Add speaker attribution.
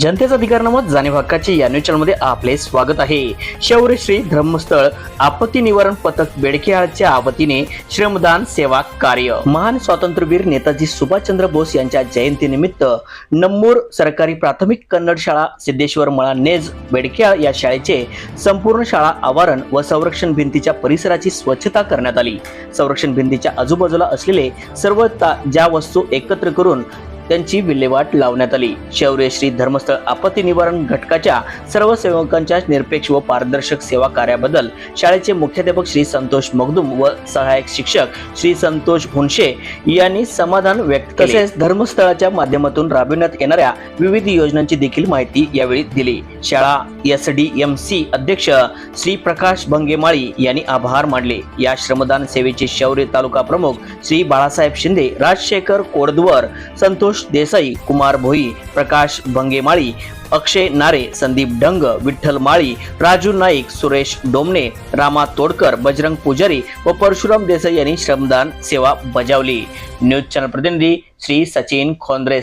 Speaker 1: जनतेचा अधिकार नमत जाणीव हक्काचे या न्यूज चॅनलमध्ये आपले स्वागत आहे. शौर्य श्री धर्मस्थळ आपत्ती निवारण पथक बेडकेआळच्या आवतीने श्रमदान सेवा कार्य. महान स्वातंत्र्यवीर नेताजी सुभाषचंद्र बोस यांच्या जयंतीनिमित्त नम्मूर सरकारी प्राथमिक कन्नड शाळा सिद्धेश्वर मळा नेज बेडकेआळ या शाळेचे संपूर्ण शाळा आवारण व संरक्षण भिंतीच्या परिसराची स्वच्छता करण्यात आली. संरक्षण भिंतीच्या आजूबाजूला असलेले सर्व ज्या वस्तू एकत्र करून त्यांची विल्हेवाट लावण्यात आली. शौर्य श्री धर्मस्थळ आपत्ती निवारण घटकाच्या सर्व सेवकांच्या निरपेक्ष व पारदर्शक सेवा कार्याबद्दल शाळेचे मुख्याध्यापक श्री संतोष मगदुम व सहाय्यक शिक्षक श्री संतोष हुनशे यांनी समाधान व्यक्त केले. तसेच धर्मस्थळाच्या माध्यमातून राबविण्यात येणाऱ्या विविध योजनांची देखील माहिती यावेळी दिली. शाळा एस डी एम सी अध्यक्ष श्री प्रकाश भंगेमाळी यांनी आभार मानले. या श्रमदान सेवेचे शौर्य तालुका प्रमुख श्री बाळासाहेब शिंदे राजशेखर कोडदवर संतोष देसाई कुमार भोई प्रकाश भंगेमाळी अक्षय नारे संदीप डंग विठ्ठल माळी राजू नाईक सुरेश डोमणे रामा तोडकर बजरंग पुजारी व परशुराम देसाई यांनी श्रमदान सेवा बजावली. न्यूज चॅनल प्रतिनिधी श्री सचिन खोंद्रे